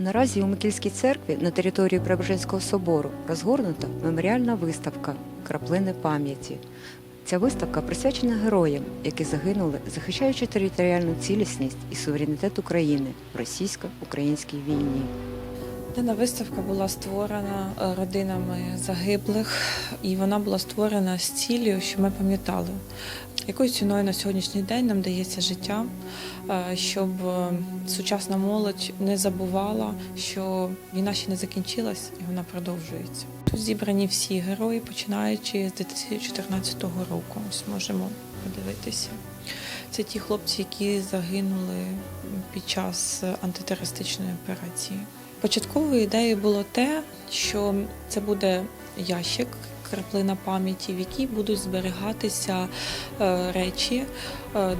Наразі у Микільській церкві на території Преображенського собору розгорнута меморіальна виставка Краплини пам'яті. Ця виставка присвячена героям, які загинули, захищаючи територіальну цілісність і суверенітет України в російсько-українській війні. Дана виставка була створена е, родинами загиблих, і вона була створена з цілею, що ми пам'ятали, якою ціною на сьогоднішній день нам дається життя, е, щоб е, сучасна молодь не забувала, що війна ще не закінчилась і вона продовжується. Тут зібрані всі герої, починаючи з 2014 року. Ось можемо подивитися. Це ті хлопці, які загинули під час антитерористичної операції. Початковою ідеєю було те, що це буде ящик, краплина пам'яті, в якій будуть зберігатися е, речі,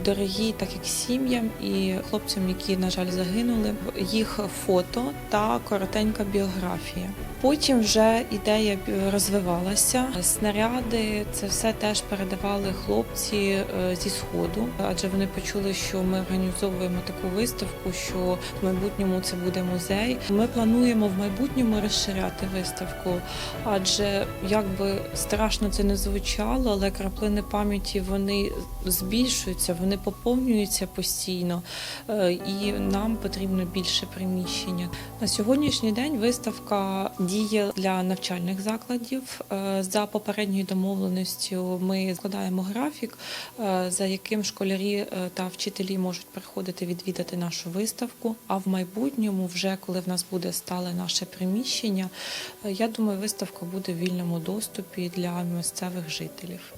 дорогі, так як сім'ям і хлопцям, які, на жаль, загинули, їх фото та коротенька біографія. Потім вже ідея розвивалася. Снаряди це все теж передавали хлопці е, зі сходу, адже вони почули, що ми організовуємо таку виставку, що в майбутньому це буде музей. Ми плануємо в майбутньому розширяти виставку, адже як би страшно це не звучало, але краплини пам'яті вони збільшуються, вони поповнюються постійно, е, і нам потрібно більше приміщення. На сьогоднішній день виставка діє для навчальних закладів. Е, За попередньою домовленістю ми складаємо графік, е, за яким школярі та вчителі можуть приходити відвідати нашу виставку. А в майбутньому, вже коли в нас буде стале наше приміщення, я думаю, виставка буде в вільному доступі для місцевих жителів.